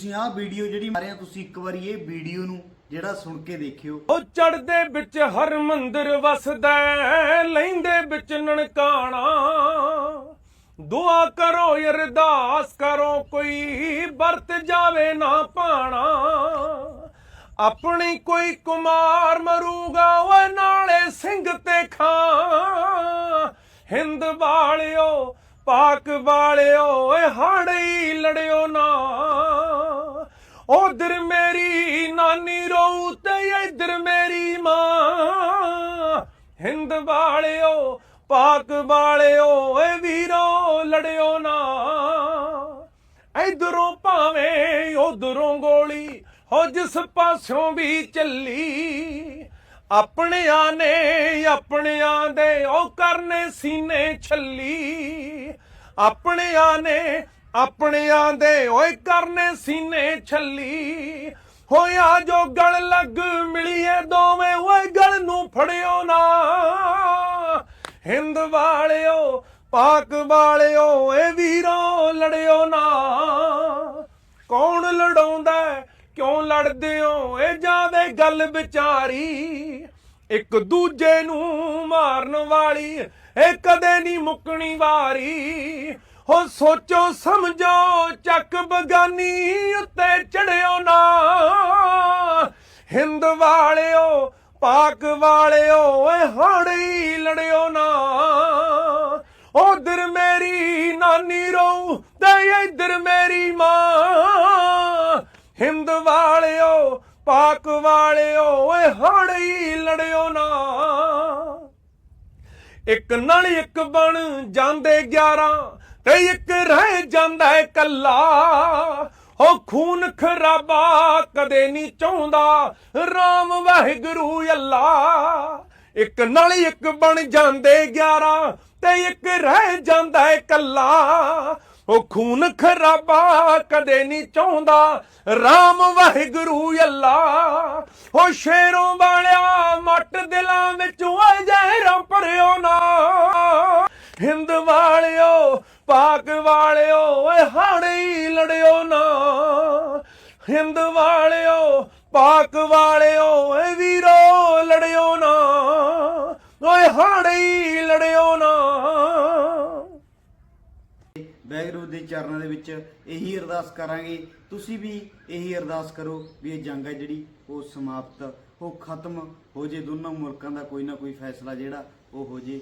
ਤੁਸੀਂ ਆਹ ਵੀਡੀਓ ਜਿਹੜੀ ਮਾਰਿਆ ਤੁਸੀਂ ਇੱਕ ਵਾਰੀ ਇਹ ਵੀਡੀਓ ਨੂੰ ਜਿਹੜਾ ਸੁਣ ਕੇ ਦੇਖਿਓ। ਉਹ ਚੜਦੇ ਵਿੱਚ ਹਰ ਮੰਦਰ ਵਸਦਾ ਹੈ, ਲੈਂਦੇ ਵਿੱਚ ਨਨਕਾਣਾ। ਦੁਆ ਕਰੋ ਅਰਦਾਸ ਕਰੋ ਕੋਈ ਵਰਤ ਜਾਵੇ ਨਾ ਪਾਣਾ। ਆਪਣੀ ਕੋਈ ਕੁਮਾਰ ਮਰੂਗਾ ਓਏ ਨਾਲੇ ਸਿੰਘ ਤੇ ਖਾਂ। ਹਿੰਦ ਵਾਲਿਓ ਪਾਕ ਵਾਲਿਓ ਓਏ ਹਾੜੀ ਲੜਿਓ। ਉਧਰ ਮੇਰੀ ਨਾਨੀ ਰੋਊ ਤੇ ਇਧਰ ਮੇਰੀ ਮਾਂ। ਹਿੰਦ ਵਾਲਿਓ, ਪਾਕ ਵਾਲਿਓ, ਏ ਵੀਰੋ, ਲੜਿਓ ਨਾ। ਇਧਰੋਂ ਭਾਵੇਂ ਉਧਰੋਂ ਗੋਲੀ, ਹੋ ਜਿਸ ਪਾਸਿਓਂ ਵੀ ਚੱਲੀ। ਆਪਣਿਆਂ ਨੇ ਆਪਣਿਆਂ ਦੇ ਉਹ ਕਰਨੇ ਸੀਨੇ ਛੱਲੀ। ਆਪਣਿਆਂ ਨੇ ਆਪਣਿਆਂ ਦੇ ਓਏ ਕਰਨੇ ਸੀਨੇ ਛੱਲੀ। ਹੋਇਆ ਜੋ ਗਲ ਲੱਗ ਮਿਲੀਏ ਦੋਵੇਂ, ਓਏ ਗਲ ਨੂੰ ਫੜਿਓ ਨਾ। ਹਿੰਦ ਵਾਲਿਓ, ਪਾਕ ਵਾਲਿਓ, ਏ ਵੀਰੋ ਲੜਿਓ ਨਾ। ਕੌਣ ਲੜਾਉਂਦਾ, ਕਿਉਂ ਲੜਦੇ ਹੋ ਇਹ ਜਾਵੇ ਗੱਲ ਵਿਚਾਰੀ। ਇੱਕ ਦੂਜੇ ਨੂੰ ਮਾਰਨ ਵਾਲੀ ਇਹ ਕਦੇ ਨਹੀਂ ਮੁੱਕਣੀ ਵਾਰੀ। ਹੋ ਸੋਚੋ, ਸਮਝੋ, ਚੱਕ ਬਗਾਨੀ ਉੱਤੇ ਚੜਿਓ ਨਾ। ਹਿੰਦ ਵਾਲਿਓ, ਪਾਕ ਵਾਲਿਓ, ਓਏ ਹਾੜੀ ਲੜਿਓ ਨਾ। ਉਧਰ ਮੇਰੀ ਨਾਨੀ ਰੋ ਤੇ ਇਧਰ ਮੇਰੀ ਮਾਂ। ਹਿੰਦ ਵਾਲਿਓ, ਪਾਕ ਵਾਲਿਓ, ਓਏ ਹਾੜੀ ਲੜਿਓ ਨਾ। ਇੱਕ ਨਾਲ ਇੱਕ ਬਣ ਜਾਂਦੇ 11 ਤੇ ਇੱਕ ਰਹਿ ਜਾਂਦਾ ਏ ਕੱਲਾ। ਹੋ ਖੂਨ ਖਰਾਬਾ ਕਦੇ ਨਹੀਂ ਚਾਹੁੰਦਾ। RAM ਵਾਹਿਗੁਰੂ ਅੱਲਾ। ਇੱਕ ਨਾਲ ਇੱਕ ਬਣ ਜਾਂਦੇ 11 ਤੇ ਇੱਕ ਰਹਿ ਜਾਂਦਾ ਏ ਕੱਲਾ। ਉਹ ਖੂਨ ਖਰਾਬਾ ਕਦੇ ਨਹੀਂ ਚਾਹੁੰਦਾ। RAM ਵਾਹਿਗੁਰੂ ਅੱਲਾ। ਉਹ ਸ਼ੇਰੋਂ ਵਾਲਿਆ ਮੱਟ ਦਿਲਾਂ ਵਿੱਚ ਓਏ ਜ਼ਹਿਰਾਂ ਭਰਿਓ ਨਾ। ਹਿੰਦ ਵਾਲਿਓ ਪਾਕ ਵਾਲਿਓ, ਓਏ ਹਾੜੀ ਲੜਿਓ ਨਾ। ਹਿੰਦ ਵਾਲਿਓ, ਪਾਕ ਵਾਲਿਓ, ਓਏ ਵੀਰੋ, ਲੜਿਓ ਨਾ। ਓਏ ਹਾੜੀ ਲੜਿਓ ਨਾ। ਵੈਗਰੂ ਦੇ ਚਰਨਾਂ ਦੇ ਵਿੱਚ ਇਹੀ ਅਰਦਾਸ ਕਰਾਂਗੇ। ਤੁਸੀਂ ਵੀ ਇਹੀ ਅਰਦਾਸ ਕਰੋ ਵੀ ਇਹ ਜੰਗ ਹੈ ਜਿਹੜੀ ਉਹ ਸਮਾਪਤ, ਉਹ ਖਤਮ ਹੋ ਜੇ, ਦੋਨਾਂ ਮੁਲਕਾਂ ਦਾ ਕੋਈ ਨਾ ਕੋਈ ਫੈਸਲਾ ਜਿਹੜਾ ਉਹ ਹੋ ਜੇ।